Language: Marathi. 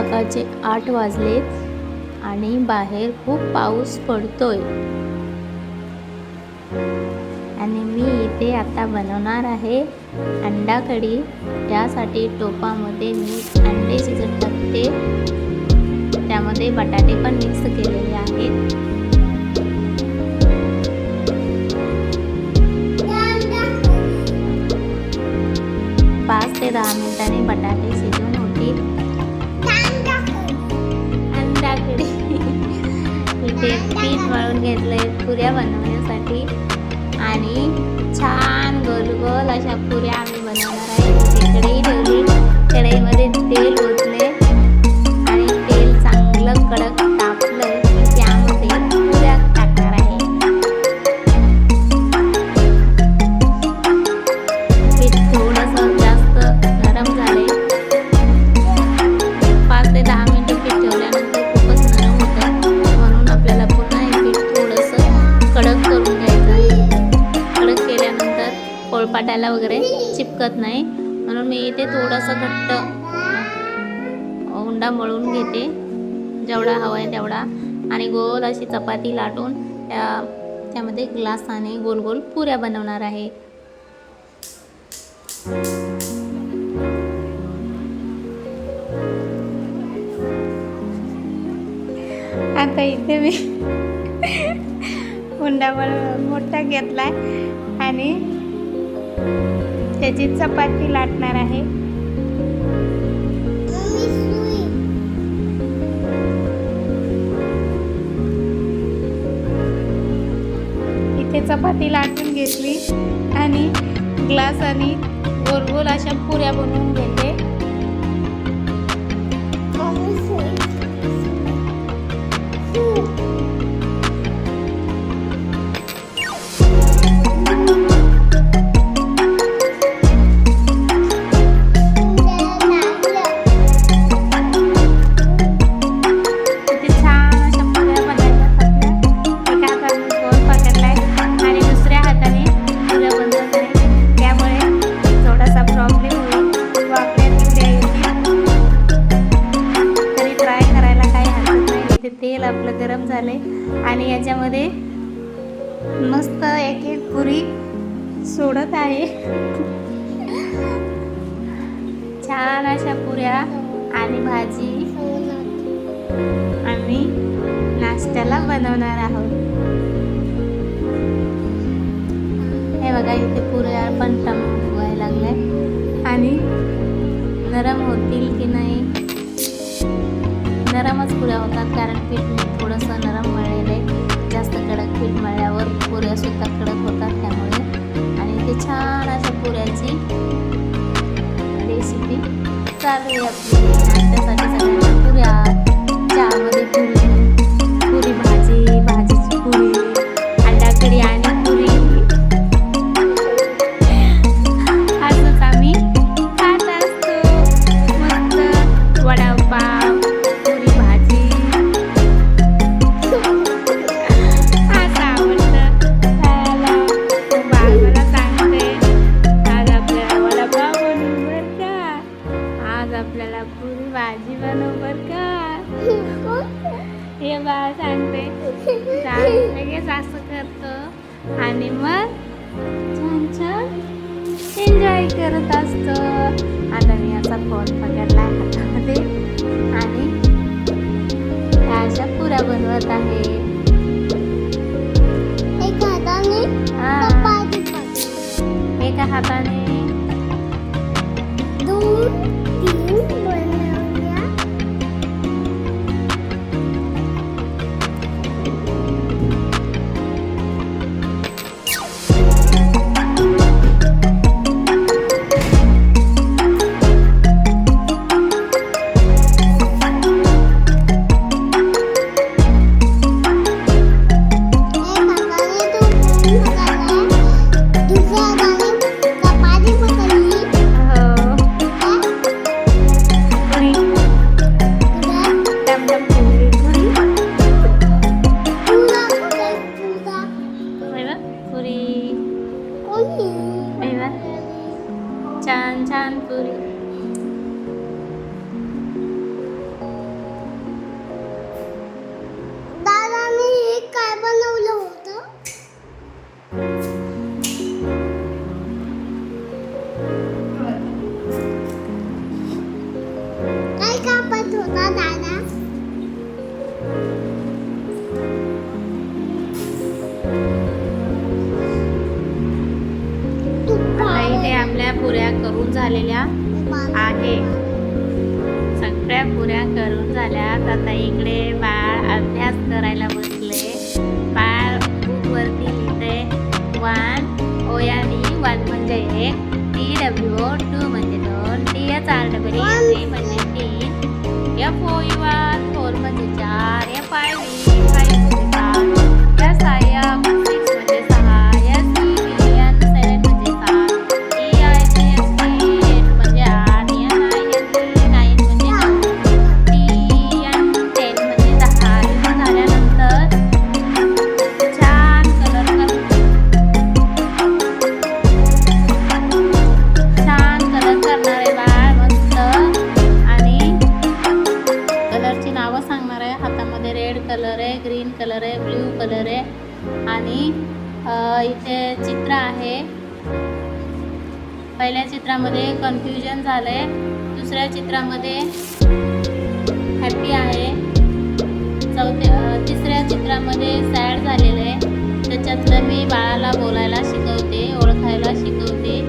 सकाळचे आठ वाजलेत आणि बाहेर खूप पाऊस पडतोय. आणि मी इथे आता बनवणार आहे अंडा कढी. त्यासाठी टोपामध्ये मी अंडे शिजत टाकते. त्यामध्ये बटाटे पण मिक्स केलेले आहेत. पाच ते दहा मिनिटांनी बटाटे शिजून होतील. इथे पीठ मळून घेतलंय पुऱ्या बनवण्यासाठी. आणि छान गोल गोल अशा पुऱ्या आम्ही बनवणार आहे. कढई ठेवली कढईमध्ये तेल ओतले पोळपाटाला वगैरे चिपकत नाही. म्हणून मी इथे थोडंसं घट्ट उंडा मळून घेते. जेवढा हवा आहे तेवढा. आणि गोल अशी चपाती लाटून त्या त्यामध्ये ग्लासाने गोल गोल पुऱ्या बनवणार आहे. आता इथे मी हुंडा मोठा घेतलाय. आणि त्याची चपाती लाटणार आहे. इथे चपाती लाटून घेतली आणि ग्लास आणि गोल गोल अशा पुऱ्या बनवून घेते. तेल आपलं गरम झाले आणि याच्यामध्ये मस्त एक एक पुरी सोडत आहे. छान अशा पुऱ्या आणि भाजी आम्ही नाश्त्याला बनवणार आहोत. हे बघा इथे पुऱ्या पण टम व्हायला लागल्या आणि नरम होतील की नाही? चालू आहे आपली नाश्त्यासाठी भाजी बनवू बरं का हे बाळ सांगते. लगेच असं करतो. आणि मग छान छान एन्जॉय करत असतो. आता मी असा फोन पकडला પાનપુરી झालेल्या आहे. सगळ्या पुऱ्या करून झाल्या. आता इकडे बाळ अभ्यास करायला बसले. बाळ बुकवरती लिहिते वन ओ या डी वन म्हणजे एक टी डब्ल्यू टू म्हणजे दोन T H R W three म्हणजे तीन एफ ओ यू पहिल्या चित्रामध्ये कन्फ्युजन झालं आहे दुसऱ्या चित्रामध्ये हॅपी आहे. चौथ्या तिसऱ्या चित्रामध्ये सॅड झालेलं आहे. त्याच्यातलं मी बाळाला बोलायला शिकवते ओळखायला शिकवते.